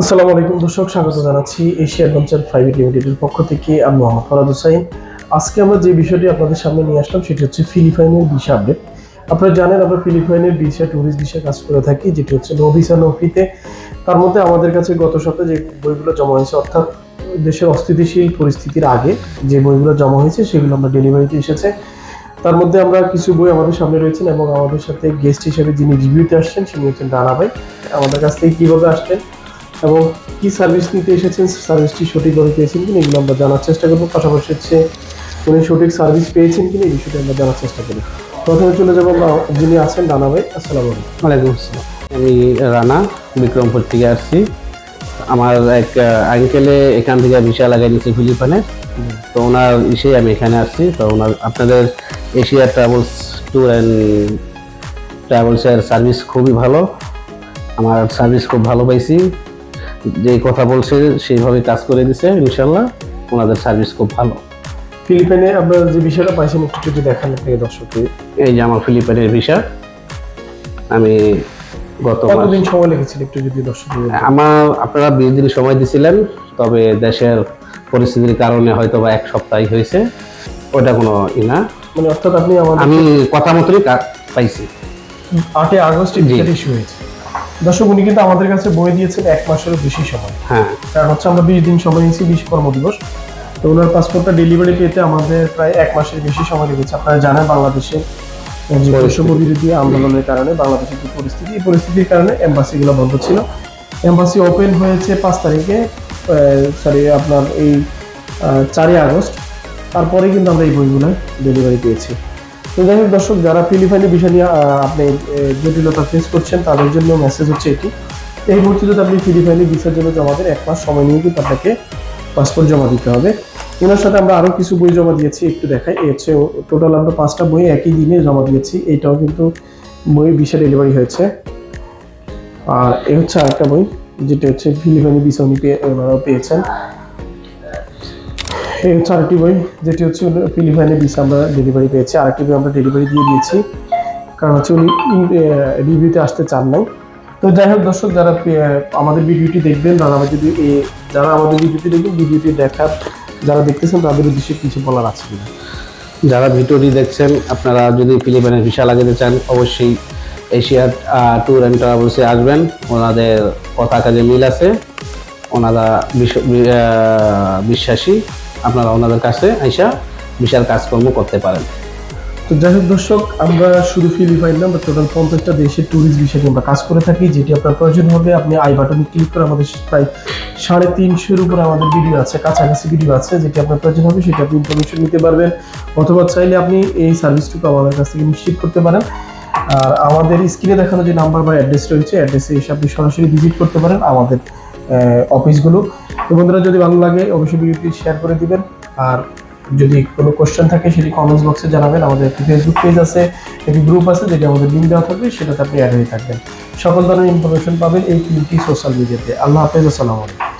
আসসালামু আলাইকুম দর্শক, স্বাগত জানাচ্ছি এশিয়া অ্যাডভেঞ্চার প্রাইভেট লিমিটেডের পক্ষ থেকে। আমি মোহাম্মদ ফরাদ হুসাইন। আজকে আমরা যে বিষয়টি আপনাদের সামনে নিয়ে আসলাম, সেটি হচ্ছে ফিলিপাইনের ভিসা আপডেট আপনারা জানেন, আমরা ফিলিপাইনের ভিসা ট্যুরিস্ট ভিসা কাজ করে থাকি, যেটি হচ্ছে নো ভিসা নো ফিতে তার মধ্যে আমাদের কাছে গত সপ্তাহে যে বইগুলো জমা হয়েছে, অর্থাৎ দেশের অস্থিতিশীল পরিস্থিতির আগে যে বইগুলো জমা হয়েছে, সেগুলো আমরা ডেলিভারিতে এসেছে। তার মধ্যে আমরা কিছু বই আমাদের সামনে রয়েছেন এবং আমাদের সাথে গেস্ট হিসেবে যিনি রিভিউতে আসছেন, তিনি হচ্ছেন রানা ভাই। আমাদের কাছ থেকে কীভাবে আসছেন? এবং কি সার্ভিস নিতে এসেছেন সার্ভিসটি সঠিকভাবে পেয়েছেন কিনা এগুলো আমরা জানার চেষ্টা করব। পাশাপাশি হচ্ছে উনি সঠিক সার্ভিস পেয়েছেন কিনা এই বিষয়টি আমরা জানার চেষ্টা করি প্রথমে চলে যাব যিনি আছেন রানা ভাই, আসসালাম আলাইকুম। আসসালাম। আমি রানা, বিক্রমপুর থেকে আসছি। আমার এক আঙ্কেলে এখান থেকে ভিসা লাগাই দিয়েছে ফিলিপাইনে। তো ওনার ইসে আমি এখানে আসছি। তো ওনার, আপনাদের এশিয়া ট্রাভেলস ট্যুর অ্যান্ড ট্রাভেলসের সার্ভিস খুবই ভালো। আমার সার্ভিস খুব ভালো পাইছি। যে কথা বলছে সেইভাবে কাজ করে দিছে ইনশাল্লাহ ওনাদের সার্ভিস খুব ভালো। ফিলিপাইনে আপনার যে বিষয়টা পাইছেন একটু যদি দেখান আপনাকে দর্শককে। এই যে আমার ফিলিপাইনের ভিসা আমি গত কতদিন সময় লেগেছিল একটু যদি দর্শককে আমার আপনারা বিশ দিন সময় দিছিলেন তবে দেশের পরিস্থিতির কারণে হয়তো বা এক সপ্তাহ হয়েছে। ওটা কোনো ই না। মানে অর্থাৎ আপনি আমি কথা মতোই পাইছি। আটই আগস্ট ইস্যু হয়েছে। দর্শক উনি কিন্তু আমাদের কাছে বই দিয়েছেন এক মাসেরও বেশি সময়। হ্যাঁ। কারণ হচ্ছে আমরা বিশ দিন সময় নিয়েছি বিশ কর্মদিবস তো ওনার পাসপোর্টটা ডেলিভারি পেতে আমাদের প্রায় এক মাসের বেশি সময় লেগেছে। আপনারা জানেন বাংলাদেশে বৈষম্য বিরোধী আন্দোলনের কারণে বাংলাদেশের যে পরিস্থিতি এই পরিস্থিতির কারণে এম্বাসিগুলো বন্ধ ছিল। এম্বাসি ওপেন হয়েছে পাঁচ তারিখে সরি আপনার এই চারই আগস্ট। তারপরে কিন্তু আমরা এই বইগুলো ডেলিভারি পেয়েছি। তো যাই হোক দর্শক, যারা ফিলিপাইনের বিষয় নিয়ে আপনি জটিলতা ফেস করছেন, তাদের জন্য মেসেজ হচ্ছে এটি। এই মুহূর্তে যদি আপনি ফিলিপাইনে ভিসার জন্য জমা দেন, এক মাস সময় নিয়ে কিন্তু আপনাকে পাসপোর্ট জমা দিতে হবে। ওনার সাথে আমরা আরও কিছু বই জমা দিয়েছি, একটু দেখাই। এই হচ্ছে টোটাল আমরা পাঁচটা বই একই দিনে জমা দিয়েছি। এইটাও কিন্তু বই ভিসা ডেলিভারি হয়েছে। আর এ হচ্ছে আরেকটা বই, যেটা হচ্ছে ফিলিপাইনি উনি পেয়ে ওনারাও পেয়েছেন। এই হচ্ছে আরেকটি বই, যেটি হচ্ছে ফিলিপাইনে ভিসা আমরা ডেলিভারি পেয়েছি। আরেকটি বই আমরা ডেলিভারি দিয়ে দিয়েছি, কারণ হচ্ছে উনি রিভিউতে আসতে চান নাই। তো যাই হোক দর্শক, যারা আমাদের ভিডিওটি দেখবেন তারা আমাদের যদি যারা আমাদের ভিডিওটি দেখবেন ভিডিওটি দেখার, যারা দেখতেছেন, তাদের উদ্দেশ্যে কিছু বলার আছে কিনা? যারা ভিডিওটি দেখছেন, আপনারা যদি ফিলিপাইনের ভিসা লাগাতে চান, অবশ্যই এশিয়া ট্যুর অ্যান্ড ট্রাভেলসে আসবেন। ওনাদের কথা কাজে মিল আছে। ওনারা বিশ্বাসী। আপনারা ওনাদের কাছে আইসা বিশাল কাজকর্ম করতে পারেন। তো যাই হোক দর্শক, আমরা শুধু ফিলিপাইন না, আমরা টোটাল পঞ্চাশটা দেশের ট্যুরিস্ট বিষয়ে আমরা কাজ করে থাকি, যেটি আপনার প্রয়োজন হবে। আপনি আই বাটনে ক্লিক করে আমাদের প্রায় সাড়ে তিনশোর উপরে আমাদের ভিডিও আছে, কাছাকাছি ভিডিও আছে, যেটি আপনার প্রয়োজন হবে, সেটি আপনি ইনফরমেশন নিতে পারবেন। অথবা চাইলে আপনি এই সার্ভিসটুকু আমাদের কাছ থেকে নিশ্চিত করতে পারেন। আর আমাদের স্ক্রিনে দেখানো যে নাম্বার বা অ্যাড্রেস রয়েছে অ্যাড্রেসে এসে আপনি সরাসরি ভিজিট করতে পারেন আমাদের অফিসগুলো তো বন্ধুরা, যদি ভালো লাগে, অবশ্যই ভিডিওটি শেয়ার করে দিবেন। আর যদি কোনো কোশ্চেন থাকে, সেটি কমেন্টস বক্সে জানাবেন। আমাদের একটি ফেসবুক পেজ আছে, একটি গ্রুপ আছে, যেটি আমাদের লিঙ্ক দেওয়া থাকবে, সেটাতে আপনি অ্যাড হয়ে থাকবেন। সকল ধরনের ইনফরমেশন পাবেন এই তিনটি সোশ্যাল মিডিয়াতে আল্লাহ হাফেজ, আসসালামু আলাইকুম।